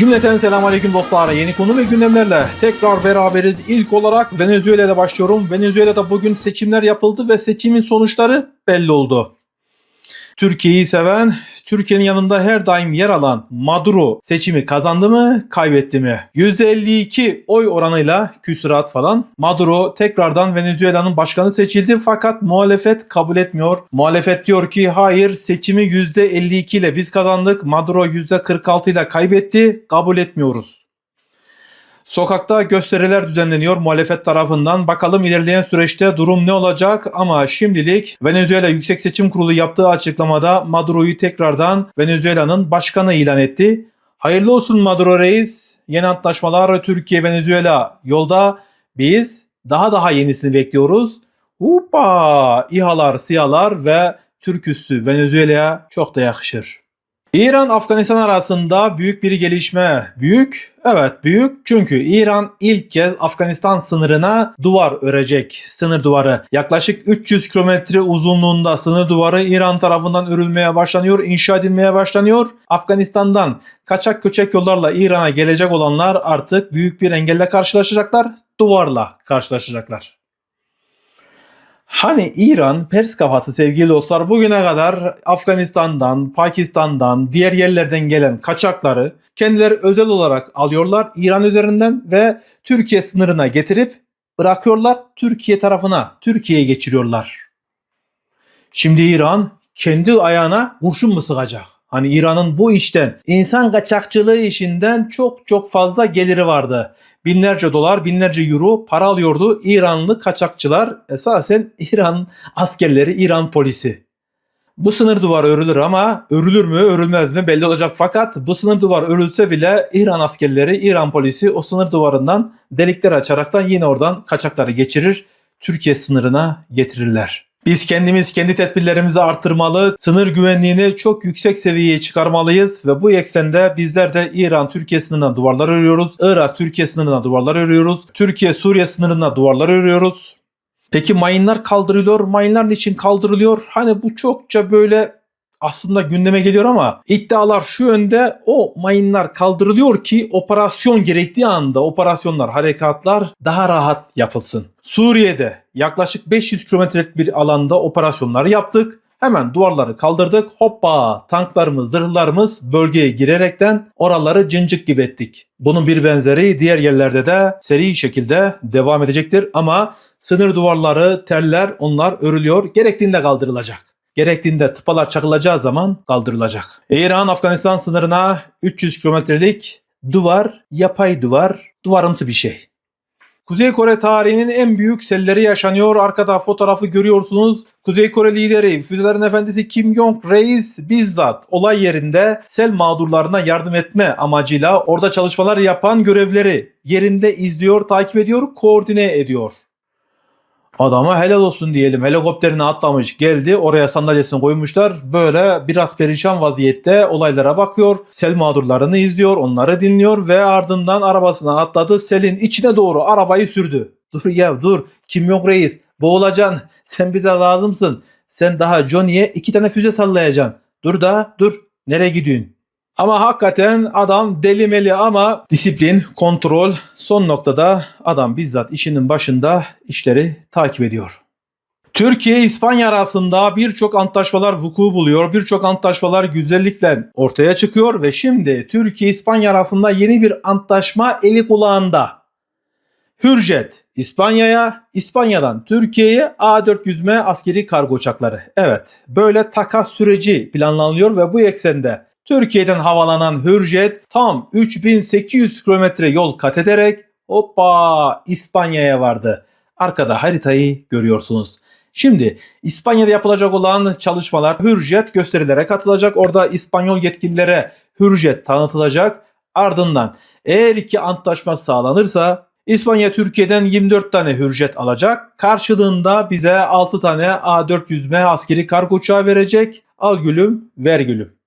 Cümleten selam aleyküm dostlar. Yeni konu ve gündemlerle tekrar beraberiz. İlk olarak Venezuela'da başlıyorum. Venezuela'da bugün seçimler yapıldı ve seçimin sonuçları belli oldu. Türkiye'yi seven, Türkiye'nin yanında her daim yer alan Maduro seçimi kazandı mı, kaybetti mi? %52 oy oranıyla küsurat falan. Maduro tekrardan Venezuela'nın başkanı seçildi fakat muhalefet kabul etmiyor. Muhalefet diyor ki hayır seçimi %52 ile biz kazandık. Maduro %46 ile kaybetti. Kabul etmiyoruz. Sokakta gösteriler düzenleniyor muhalefet tarafından. Bakalım ilerleyen süreçte durum ne olacak ama şimdilik Venezuela Yüksek Seçim Kurulu yaptığı açıklamada Maduro'yu tekrardan Venezuela'nın başkanı ilan etti. Hayırlı olsun Maduro Reis. Yeni antlaşmalar Türkiye Venezuela yolda. Biz daha daha yenisini bekliyoruz. Hoppa! İHA'lar, SİHA'lar ve Türk üssü Venezuela'ya çok da yakışır. İran Afganistan arasında büyük bir gelişme. Büyük? Evet büyük. Çünkü İran ilk kez Afganistan sınırına duvar örecek. Sınır duvarı. Yaklaşık 300 kilometre uzunluğunda sınır duvarı İran tarafından örülmeye başlanıyor, inşa edilmeye başlanıyor. Afganistan'dan kaçak köçek yollarla İran'a gelecek olanlar artık büyük bir engelle karşılaşacaklar. Duvarla karşılaşacaklar. Hani İran Pers kafası sevgili dostlar bugüne kadar Afganistan'dan, Pakistan'dan, diğer yerlerden gelen kaçakları kendileri özel olarak alıyorlar İran üzerinden ve Türkiye sınırına getirip bırakıyorlar Türkiye tarafına, Türkiye'ye geçiriyorlar. Şimdi İran kendi ayağına kurşun mu sıkacak? Hani İran'ın bu işten, insan kaçakçılığı işinden çok çok fazla geliri vardı binlerce dolar, binlerce euro para alıyordu İranlı kaçakçılar. Esasen İran askerleri, İran polisi. Bu sınır duvarı örülür ama örülür mü örülmez mi belli olacak. Fakat bu sınır duvarı örülse bile İran askerleri, İran polisi o sınır duvarından delikler açaraktan yine oradan kaçakları geçirir. Türkiye sınırına getirirler. Biz kendimiz kendi tedbirlerimizi artırmalı, sınır güvenliğini çok yüksek seviyeye çıkarmalıyız ve bu eksende bizler de İran Türkiye sınırına duvarlar örüyoruz. Irak Türkiye sınırına duvarlar örüyoruz. Türkiye Suriye sınırına duvarlar örüyoruz. Peki mayınlar kaldırılıyor. Mayınlar niçin kaldırılıyor? Hani bu çokça böyle aslında gündeme geliyor ama iddialar şu yönde o mayınlar kaldırılıyor ki operasyon gerektiği anda operasyonlar, harekatlar daha rahat yapılsın. Suriye'de yaklaşık 500 kilometrelik bir alanda operasyonlar yaptık. Hemen duvarları kaldırdık. Hoppa tanklarımız, zırhlarımız bölgeye girerekten oraları cincik gibi ettik. Bunun bir benzeri diğer yerlerde de seri şekilde devam edecektir. Ama sınır duvarları, teller onlar örülüyor. Gerektiğinde kaldırılacak gerektiğinde tıpalar çakılacağı zaman kaldırılacak. İran-Afganistan sınırına 300 kilometrelik duvar, yapay duvar, duvarımsı bir şey. Kuzey Kore tarihinin en büyük selleri yaşanıyor. Arkada fotoğrafı görüyorsunuz. Kuzey Kore lideri, füzelerin efendisi Kim Jong Reis bizzat olay yerinde sel mağdurlarına yardım etme amacıyla orada çalışmalar yapan görevleri yerinde izliyor, takip ediyor, koordine ediyor. Adama helal olsun diyelim. Helikopterine atlamış geldi. Oraya sandalyesini koymuşlar. Böyle biraz perişan vaziyette olaylara bakıyor. Sel mağdurlarını izliyor. Onları dinliyor ve ardından arabasına atladı. Selin içine doğru arabayı sürdü. Dur ya dur. Kim yok reis. Boğulacaksın. Sen bize lazımsın. Sen daha Johnny'ye iki tane füze sallayacaksın. Dur da dur. Nereye gidiyorsun? Ama hakikaten adam delimeli ama disiplin, kontrol son noktada adam bizzat işinin başında işleri takip ediyor. Türkiye İspanya arasında birçok antlaşmalar vuku buluyor. Birçok antlaşmalar güzellikle ortaya çıkıyor ve şimdi Türkiye İspanya arasında yeni bir antlaşma eli kulağında. Hürjet İspanya'ya, İspanya'dan Türkiye'ye A400M askeri kargo uçakları. Evet, böyle takas süreci planlanıyor ve bu eksende Türkiye'den havalanan Hürjet tam 3800 kilometre yol kat ederek hoppa İspanya'ya vardı. Arkada haritayı görüyorsunuz. Şimdi İspanya'da yapılacak olan çalışmalar Hürjet gösterilere katılacak. Orada İspanyol yetkililere Hürjet tanıtılacak. Ardından eğer ki antlaşma sağlanırsa İspanya Türkiye'den 24 tane Hürjet alacak. Karşılığında bize 6 tane A400M askeri kargo uçağı verecek. Al gülüm ver gülüm.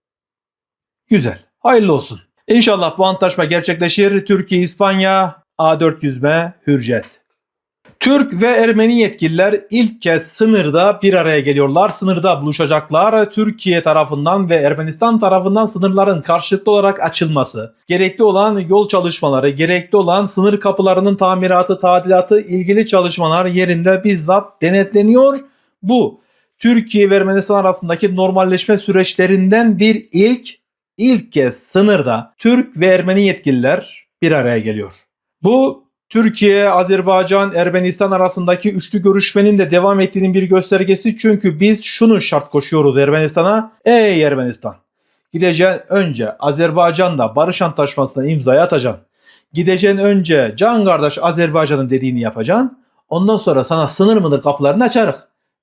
Güzel. Hayırlı olsun. İnşallah bu antlaşma gerçekleşir. Türkiye, İspanya, A400M, Hürjet. Türk ve Ermeni yetkililer ilk kez sınırda bir araya geliyorlar. Sınırda buluşacaklar. Türkiye tarafından ve Ermenistan tarafından sınırların karşılıklı olarak açılması, gerekli olan yol çalışmaları, gerekli olan sınır kapılarının tamiratı, tadilatı, ilgili çalışmalar yerinde bizzat denetleniyor. Bu Türkiye ve Ermenistan arasındaki normalleşme süreçlerinden bir ilk, ilk kez sınırda Türk ve Ermeni yetkililer bir araya geliyor. Bu Türkiye, Azerbaycan, Ermenistan arasındaki üçlü görüşmenin de devam ettiğinin bir göstergesi. Çünkü biz şunu şart koşuyoruz Ermenistan'a. Ey Ermenistan! Gideceğin önce Azerbaycan'da barış antlaşmasına imzayı atacaksın. Gideceğin önce can kardeş Azerbaycan'ın dediğini yapacaksın. Ondan sonra sana sınır mıdır kapılarını açarız.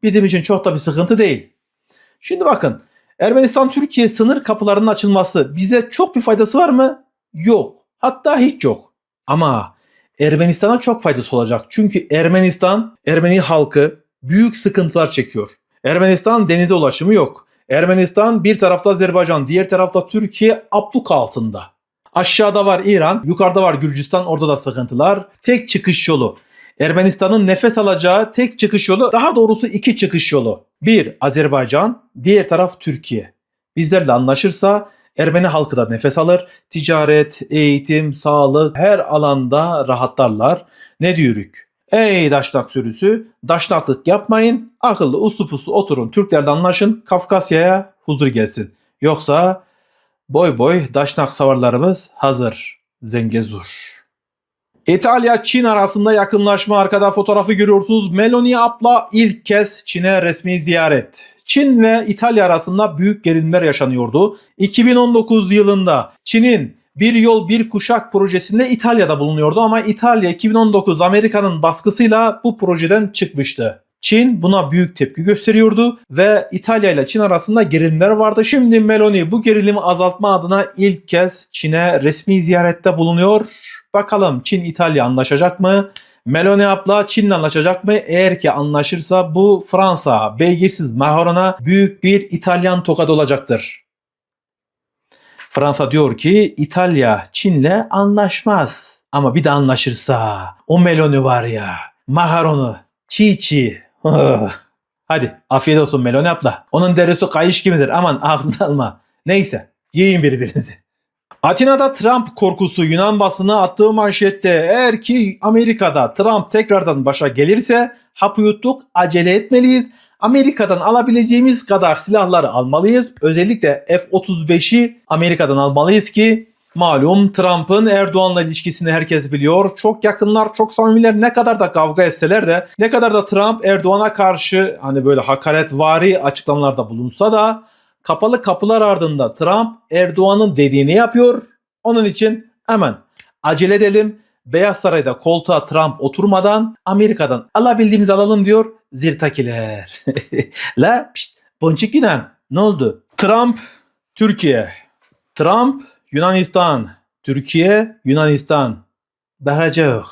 Bizim için çok da bir sıkıntı değil. Şimdi bakın Ermenistan-Türkiye sınır kapılarının açılması bize çok bir faydası var mı? Yok. Hatta hiç yok. Ama Ermenistan'a çok faydası olacak. Çünkü Ermenistan, Ermeni halkı büyük sıkıntılar çekiyor. Ermenistan denize ulaşımı yok. Ermenistan bir tarafta Azerbaycan, diğer tarafta Türkiye abluk altında. Aşağıda var İran, yukarıda var Gürcistan, orada da sıkıntılar. Tek çıkış yolu. Ermenistan'ın nefes alacağı tek çıkış yolu, daha doğrusu iki çıkış yolu. Bir Azerbaycan, diğer taraf Türkiye. Bizlerle anlaşırsa Ermeni halkı da nefes alır. Ticaret, eğitim, sağlık her alanda rahatlarlar. Ne diyorük? Ey daşnak sürüsü, daşnaklık yapmayın. Akıllı uslu puslu oturun. Türklerle anlaşın. Kafkasya'ya huzur gelsin. Yoksa boy boy daşnak savarlarımız hazır. Zengezur. İtalya Çin arasında yakınlaşma arkada fotoğrafı görüyorsunuz. Meloni abla ilk kez Çin'e resmi ziyaret. Çin ve İtalya arasında büyük gerilimler yaşanıyordu. 2019 yılında Çin'in bir yol bir kuşak projesinde İtalya'da bulunuyordu ama İtalya 2019 Amerika'nın baskısıyla bu projeden çıkmıştı. Çin buna büyük tepki gösteriyordu ve İtalya ile Çin arasında gerilimler vardı. Şimdi Meloni bu gerilimi azaltma adına ilk kez Çin'e resmi ziyarette bulunuyor. Bakalım Çin İtalya anlaşacak mı? Meloni abla Çin'le anlaşacak mı? Eğer ki anlaşırsa bu Fransa beygirsiz Macron'a büyük bir İtalyan tokadı olacaktır. Fransa diyor ki İtalya Çin'le anlaşmaz. Ama bir de anlaşırsa o Meloni var ya Macron'u çiğ çiğ. Hadi afiyet olsun Meloni abla. Onun derisi kayış gibidir aman ağzını alma. Neyse yiyin birbirinizi. Atina'da Trump korkusu Yunan basını attığı manşette eğer ki Amerika'da Trump tekrardan başa gelirse hapı yuttuk acele etmeliyiz. Amerika'dan alabileceğimiz kadar silahları almalıyız. Özellikle F-35'i Amerika'dan almalıyız ki malum Trump'ın Erdoğan'la ilişkisini herkes biliyor. Çok yakınlar, çok samimiler. Ne kadar da kavga etseler de ne kadar da Trump Erdoğan'a karşı hani böyle hakaretvari açıklamalarda bulunsa da kapalı kapılar ardında Trump Erdoğan'ın dediğini yapıyor. Onun için hemen acele edelim. Beyaz Saray'da koltuğa Trump oturmadan Amerika'dan alabildiğimizi alalım diyor zirtakiler. La pişt, ponçik Yunan ne oldu? Trump Türkiye. Trump Yunanistan. Türkiye Yunanistan. Bakacak.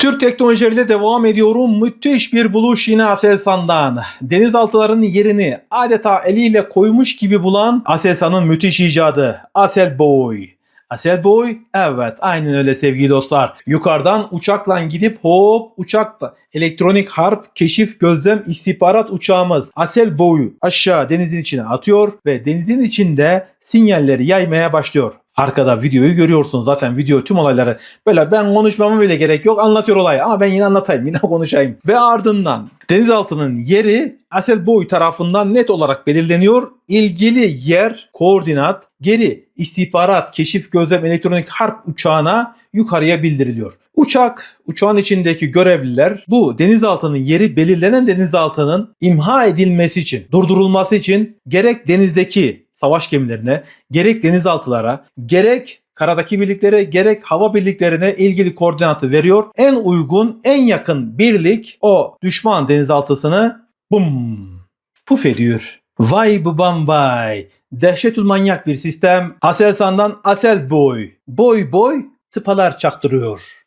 Türk teknolojileriyle devam ediyorum. Müthiş bir buluş yine Aselsan'dan. Denizaltılarının yerini adeta eliyle koymuş gibi bulan Aselsan'ın müthiş icadı. Asel Boy. Asel Boy evet aynen öyle sevgili dostlar. Yukarıdan uçakla gidip hop uçakla elektronik harp, keşif, gözlem, istihbarat uçağımız Asel Boy'u aşağı denizin içine atıyor ve denizin içinde sinyalleri yaymaya başlıyor. Arkada videoyu görüyorsunuz zaten video tüm olayları böyle ben konuşmama bile gerek yok anlatıyor olayı ama ben yine anlatayım yine konuşayım. Ve ardından denizaltının yeri Asel Boy tarafından net olarak belirleniyor. İlgili yer, koordinat, geri istihbarat, keşif, gözlem, elektronik harp uçağına yukarıya bildiriliyor. Uçak, uçağın içindeki görevliler bu denizaltının yeri belirlenen denizaltının imha edilmesi için, durdurulması için gerek denizdeki savaş gemilerine, gerek denizaltılara, gerek karadaki birliklere, gerek hava birliklerine ilgili koordinatı veriyor. En uygun, en yakın birlik o düşman denizaltısını bum puf ediyor. Vay babam vay. Dehşetül manyak bir sistem. Aselsan'dan Asel Boy. Boy boy tıpalar çaktırıyor.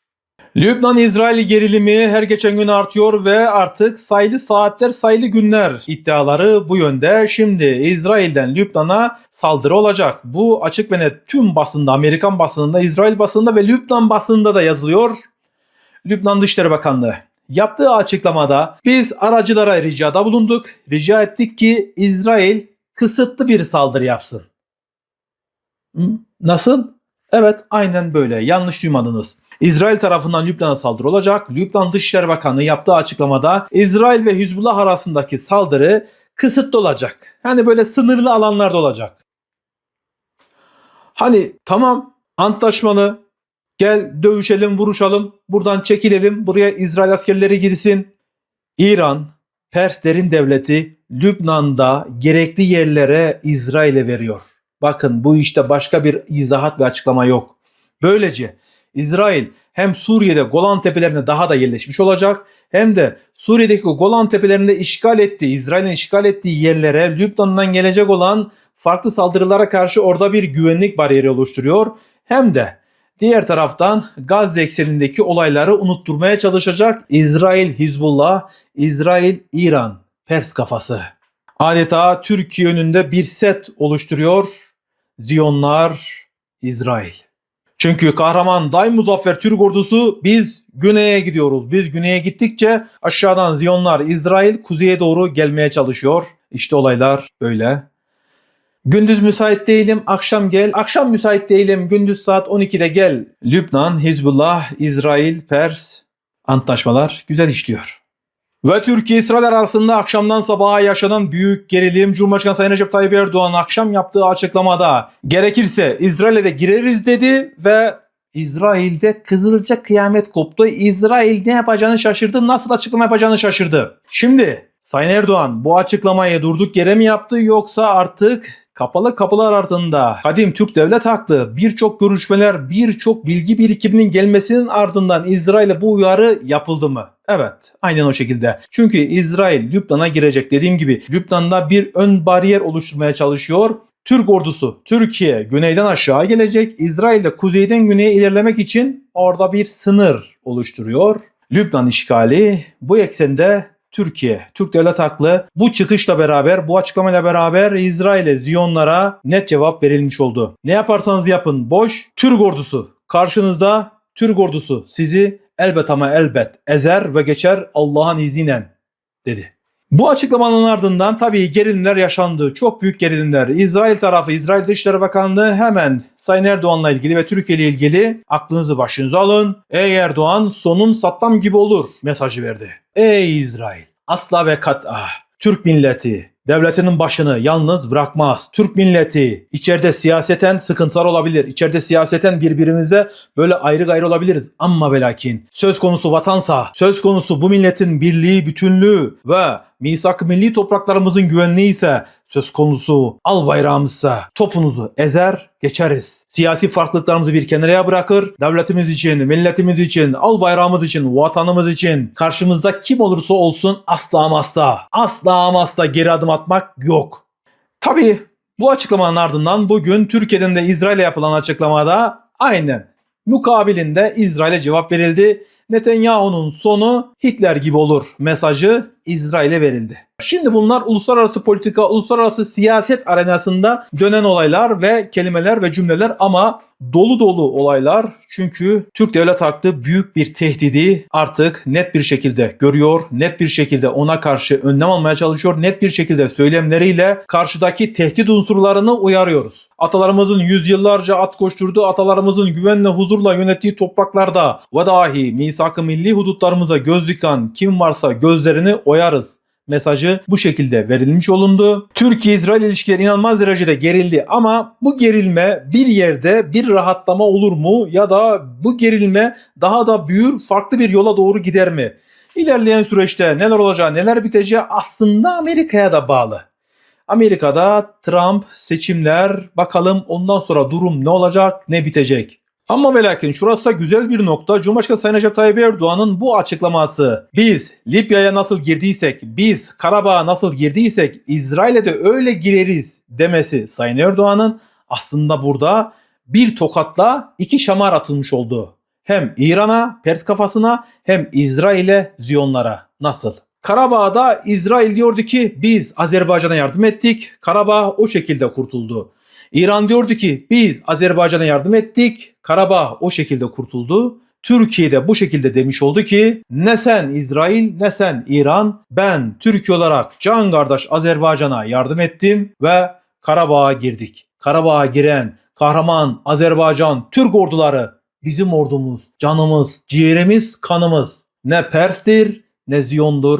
Lübnan-İsrail gerilimi her geçen gün artıyor ve artık sayılı saatler sayılı günler iddiaları bu yönde. Şimdi İsrail'den Lübnan'a saldırı olacak. Bu açık ve net tüm basında, Amerikan basınında, İsrail basında ve Lübnan basında da yazılıyor. Lübnan Dışişleri Bakanlığı yaptığı açıklamada biz aracılara ricada bulunduk. Rica ettik ki İsrail kısıtlı bir saldırı yapsın. Nasıl? Evet aynen böyle yanlış duymadınız. İsrail tarafından Lübnan'a saldırı olacak. Lübnan Dışişleri Bakanı yaptığı açıklamada İsrail ve Hizbullah arasındaki saldırı kısıtlı olacak. Yani böyle sınırlı alanlarda olacak. Hani tamam antlaşmalı gel dövüşelim vuruşalım buradan çekilelim buraya İsrail askerleri girsin. İran Pers derin devleti Lübnan'da gerekli yerlere İsrail'e veriyor. Bakın bu işte başka bir izahat ve açıklama yok. Böylece İsrail hem Suriye'de Golan Tepelerine daha da yerleşmiş olacak hem de Suriye'deki Golan Tepelerinde işgal ettiği, İsrail'in işgal ettiği yerlere Lübnan'dan gelecek olan farklı saldırılara karşı orada bir güvenlik bariyeri oluşturuyor. Hem de diğer taraftan Gazze eksenindeki olayları unutturmaya çalışacak İsrail Hizbullah, İsrail İran Pers kafası. Adeta Türkiye önünde bir set oluşturuyor Ziyonlar İsrail. Çünkü kahraman Day Muzaffer Türk ordusu biz güneye gidiyoruz. Biz güneye gittikçe aşağıdan Ziyonlar İsrail kuzeye doğru gelmeye çalışıyor. İşte olaylar böyle. Gündüz müsait değilim, akşam gel. Akşam müsait değilim, gündüz saat 12'de gel. Lübnan, Hizbullah, İsrail, Pers antlaşmalar güzel işliyor. Ve Türkiye-İsrail arasında akşamdan sabaha yaşanan büyük gerilim Cumhurbaşkanı Sayın Recep Tayyip Erdoğan akşam yaptığı açıklamada gerekirse İsrail'e de gireriz dedi ve İsrail'de kızılca kıyamet koptu. İsrail ne yapacağını şaşırdı, nasıl açıklama yapacağını şaşırdı. Şimdi Sayın Erdoğan bu açıklamayı durduk yere mi yaptı yoksa artık kapalı kapılar ardında kadim Türk devlet haklı birçok görüşmeler birçok bilgi birikiminin gelmesinin ardından İsrail'e bu uyarı yapıldı mı? Evet aynen o şekilde. Çünkü İsrail Lübnan'a girecek dediğim gibi Lübnan'da bir ön bariyer oluşturmaya çalışıyor. Türk ordusu Türkiye güneyden aşağı gelecek. İsrail de kuzeyden güneye ilerlemek için orada bir sınır oluşturuyor. Lübnan işgali bu eksende Türkiye, Türk devlet haklı. Bu çıkışla beraber, bu açıklamayla beraber İsrail'e, Ziyonlara net cevap verilmiş oldu. Ne yaparsanız yapın boş. Türk ordusu karşınızda Türk ordusu sizi elbet ama elbet ezer ve geçer Allah'ın izniyle dedi. Bu açıklamanın ardından tabii gerilimler yaşandı. Çok büyük gerilimler. İsrail tarafı, İsrail Dışişleri Bakanlığı hemen Sayın Erdoğan'la ilgili ve Türkiye ile ilgili aklınızı başınıza alın. Ey Erdoğan sonun Saddam gibi olur mesajı verdi. Ey İsrail asla ve kat'a Türk milleti devletinin başını yalnız bırakmaz. Türk milleti içeride siyaseten sıkıntılar olabilir. İçeride siyaseten birbirimize böyle ayrı gayrı olabiliriz. Ama ve lakin söz konusu vatansa, söz konusu bu milletin birliği, bütünlüğü ve misak milli topraklarımızın güvenliği ise söz konusu al bayrağımızsa topunuzu ezer geçeriz. Siyasi farklılıklarımızı bir kenara bırakır. Devletimiz için, milletimiz için, al bayrağımız için, vatanımız için karşımızda kim olursa olsun asla ama asla, asla asla geri adım atmak yok. Tabii bu açıklamanın ardından bugün Türkiye'den de İsrail'e yapılan açıklamada aynen mukabilinde İsrail'e cevap verildi. Netanyahu'nun sonu Hitler gibi olur mesajı İsrail'e verildi. Şimdi bunlar uluslararası politika, uluslararası siyaset arenasında dönen olaylar ve kelimeler ve cümleler ama dolu dolu olaylar. Çünkü Türk devlet haklı büyük bir tehdidi artık net bir şekilde görüyor. Net bir şekilde ona karşı önlem almaya çalışıyor. Net bir şekilde söylemleriyle karşıdaki tehdit unsurlarını uyarıyoruz. Atalarımızın yüzyıllarca at koşturduğu, atalarımızın güvenle huzurla yönettiği topraklarda ve dahi misak-ı milli hudutlarımıza göz diken kim varsa gözlerini oyarız mesajı bu şekilde verilmiş olundu. Türkiye-İsrail ilişkileri inanılmaz derecede gerildi ama bu gerilme bir yerde bir rahatlama olur mu ya da bu gerilme daha da büyür farklı bir yola doğru gider mi? İlerleyen süreçte neler olacağı neler biteceği aslında Amerika'ya da bağlı. Amerika'da Trump seçimler bakalım ondan sonra durum ne olacak ne bitecek. Ama ve lakin şurası da güzel bir nokta. Cumhurbaşkanı Sayın Recep Tayyip Erdoğan'ın bu açıklaması. Biz Libya'ya nasıl girdiysek, biz Karabağ'a nasıl girdiysek İsrail'e de öyle gireriz demesi Sayın Erdoğan'ın aslında burada bir tokatla iki şamar atılmış oldu. Hem İran'a, Pers kafasına hem İsrail'e, Ziyonlara. Nasıl? Karabağ'da İsrail diyordu ki biz Azerbaycan'a yardım ettik. Karabağ o şekilde kurtuldu. İran diyordu ki biz Azerbaycan'a yardım ettik. Karabağ o şekilde kurtuldu. Türkiye de bu şekilde demiş oldu ki ne sen İsrail ne sen İran ben Türkiye olarak can kardeş Azerbaycan'a yardım ettim ve Karabağ'a girdik. Karabağ'a giren kahraman Azerbaycan Türk orduları bizim ordumuz, canımız, ciğerimiz, kanımız. Ne Pers'tir ne Ziyon'dur.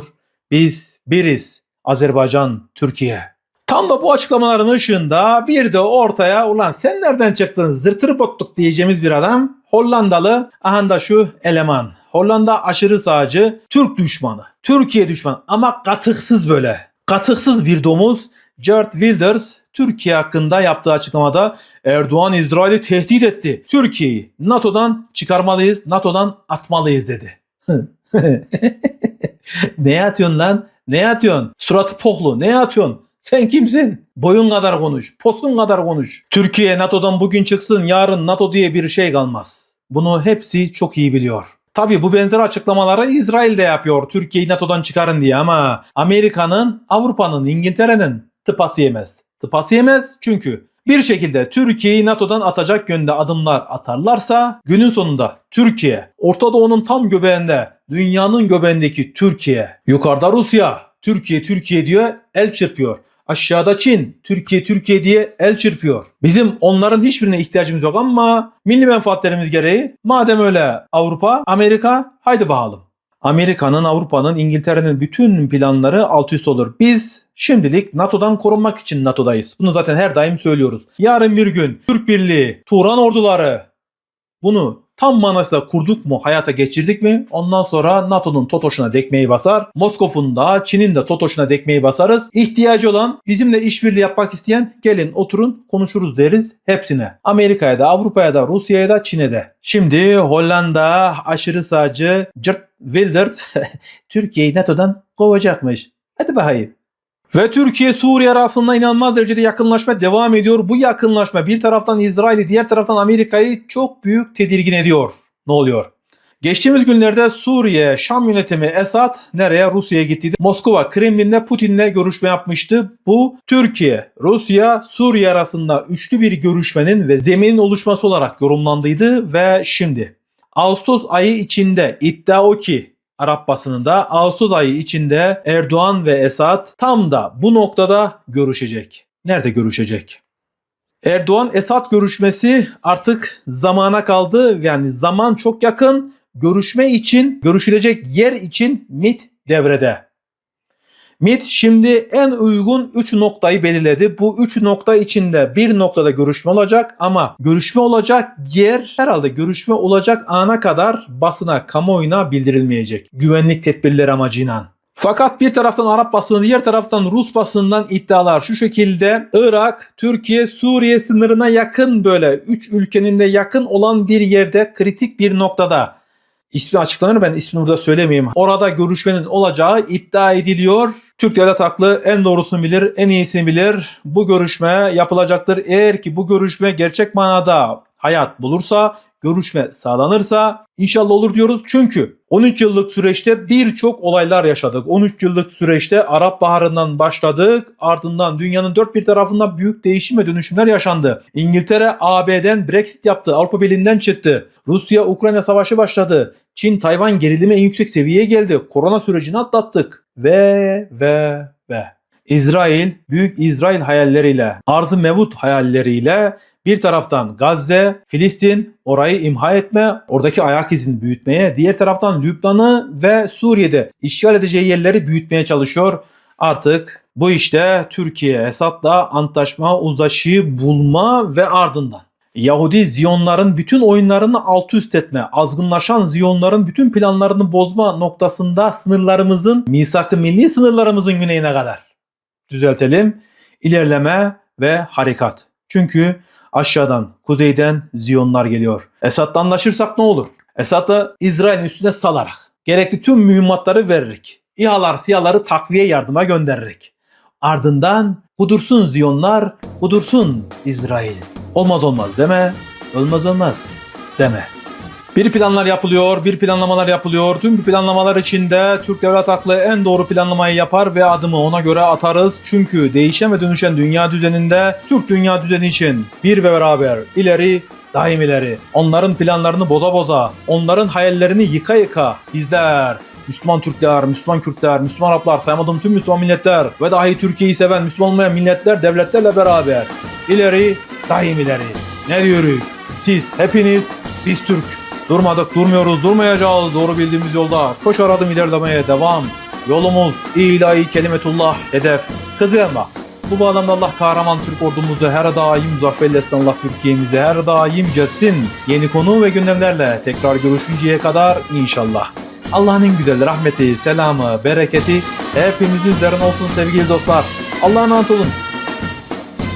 Biz biriz. Azerbaycan, Türkiye. Tam da bu açıklamaların ışığında bir de ortaya ulan sen nereden çıktın zırtır botluk diyeceğimiz bir adam Hollandalı aha da şu eleman. Hollanda aşırı sağcı, Türk düşmanı, Türkiye düşmanı ama katıksız böyle. Katıksız bir domuz Geert Wilders Türkiye hakkında yaptığı açıklamada Erdoğan İsrail'i tehdit etti. Türkiye'yi NATO'dan çıkarmalıyız, NATO'dan atmalıyız dedi. ne atıyorsun lan? Ne atıyorsun? Suratı pohlu. Ne atıyorsun? Sen kimsin? Boyun kadar konuş. Posun kadar konuş. Türkiye NATO'dan bugün çıksın yarın NATO diye bir şey kalmaz. Bunu hepsi çok iyi biliyor. Tabii bu benzer açıklamaları İsrail de yapıyor. Türkiye'yi NATO'dan çıkarın diye ama Amerika'nın, Avrupa'nın, İngiltere'nin tıpası yemez. Tıpası yemez çünkü bir şekilde Türkiye'yi NATO'dan atacak yönde adımlar atarlarsa günün sonunda Türkiye, Orta Doğu'nun tam göbeğinde, dünyanın göbeğindeki Türkiye, yukarıda Rusya, Türkiye Türkiye diyor el çırpıyor. Aşağıda Çin, Türkiye Türkiye diye el çırpıyor. Bizim onların hiçbirine ihtiyacımız yok ama milli menfaatlerimiz gereği madem öyle Avrupa, Amerika haydi bakalım. Amerika'nın, Avrupa'nın, İngiltere'nin bütün planları alt üst olur. Biz şimdilik NATO'dan korunmak için NATO'dayız. Bunu zaten her daim söylüyoruz. Yarın bir gün Türk Birliği, Turan orduları bunu tam manasıyla kurduk mu, hayata geçirdik mi? Ondan sonra NATO'nun totoşuna dekmeyi basar. Moskov'un da Çin'in de totoşuna dekmeyi basarız. İhtiyacı olan bizimle işbirliği yapmak isteyen gelin oturun konuşuruz deriz hepsine. Amerika'ya da, Avrupa'ya da, Rusya'ya da, Çin'e de. Şimdi Hollanda aşırı sağcı Geert Wilders Türkiye'yi NATO'dan kovacakmış. Hadi bakayım. Ve Türkiye Suriye arasında inanılmaz derecede yakınlaşma devam ediyor. Bu yakınlaşma bir taraftan İsrail'i diğer taraftan Amerika'yı çok büyük tedirgin ediyor. Ne oluyor? Geçtiğimiz günlerde Suriye Şam yönetimi Esad nereye? Rusya'ya gittiydi. Moskova Kremlin'de Putin'le görüşme yapmıştı. Bu Türkiye, Rusya, Suriye arasında üçlü bir görüşmenin ve zeminin oluşması olarak yorumlandıydı ve şimdi Ağustos ayı içinde iddia o ki Arap basınında Ağustos ayı içinde Erdoğan ve Esad tam da bu noktada görüşecek. Nerede görüşecek? Erdoğan Esad görüşmesi artık zamana kaldı. Yani zaman çok yakın. Görüşme için, görüşülecek yer için MIT devrede. MIT şimdi en uygun 3 noktayı belirledi. Bu 3 nokta içinde bir noktada görüşme olacak ama görüşme olacak yer herhalde görüşme olacak ana kadar basına, kamuoyuna bildirilmeyecek. Güvenlik tedbirleri amacıyla. Fakat bir taraftan Arap basını, diğer taraftan Rus basından iddialar şu şekilde. Irak, Türkiye, Suriye sınırına yakın böyle 3 ülkenin de yakın olan bir yerde kritik bir noktada İsmi açıklanır ben ismini burada söylemeyeyim. Orada görüşmenin olacağı iddia ediliyor. Türk devlet haklı en doğrusunu bilir, en iyisini bilir. Bu görüşme yapılacaktır. Eğer ki bu görüşme gerçek manada hayat bulursa, görüşme sağlanırsa inşallah olur diyoruz. Çünkü 13 yıllık süreçte birçok olaylar yaşadık. 13 yıllık süreçte Arap Baharı'ndan başladık. Ardından dünyanın dört bir tarafında büyük değişim ve dönüşümler yaşandı. İngiltere AB'den Brexit yaptı. Avrupa Birliği'nden çıktı. Rusya Ukrayna savaşı başladı. Çin Tayvan gerilimi en yüksek seviyeye geldi. Korona sürecini atlattık. Ve ve ve. İsrail büyük İsrail hayalleriyle, arzı mevut hayalleriyle bir taraftan Gazze, Filistin orayı imha etme, oradaki ayak izini büyütmeye, diğer taraftan Lübnan'ı ve Suriye'de işgal edeceği yerleri büyütmeye çalışıyor. Artık bu işte Türkiye Esad'la antlaşma, uzlaşı bulma ve ardından Yahudi Ziyonların bütün oyunlarını alt üst etme, azgınlaşan Ziyonların bütün planlarını bozma noktasında sınırlarımızın, misak-ı milli sınırlarımızın güneyine kadar düzeltelim. İlerleme ve harekat. Çünkü aşağıdan, kuzeyden Ziyonlar geliyor. Esad'la anlaşırsak ne olur? Esad'ı İsrail'in üstüne salarak, gerekli tüm mühimmatları veririk. İHA'lar, SİHA'ları takviye yardıma gönderirik. Ardından kudursun Ziyonlar, kudursun İsrail. Olmaz olmaz deme, olmaz olmaz deme. Bir planlar yapılıyor, bir planlamalar yapılıyor. Tüm bu planlamalar içinde Türk Devlet Aklı en doğru planlamayı yapar ve adımı ona göre atarız. Çünkü değişen ve dönüşen dünya düzeninde Türk dünya düzeni için bir ve beraber ileri daim ileri. Onların planlarını boza boza, onların hayallerini yıka yıka bizler Müslüman Türkler, Müslüman Kürtler, Müslüman Araplar, saymadığım tüm Müslüman milletler ve dahi Türkiye'yi seven Müslüman olmayan milletler, devletlerle beraber ileri, daim ileri. Ne diyoruz? Siz hepiniz, biz Türk. Durmadık, durmuyoruz, durmayacağız. Doğru bildiğimiz yolda koşar adım ilerlemeye devam. Yolumuz ilahi kelimetullah hedef. Kızılma. Bu bağlamda Allah kahraman Türk ordumuzu her daim muzafferle Allah Türkiye'mizi her daim cetsin. Yeni konu ve gündemlerle tekrar görüşünceye kadar inşallah. Allah'ın güzel rahmeti, selamı, bereketi hepimizin üzerine olsun sevgili dostlar. Allah'a emanet olun.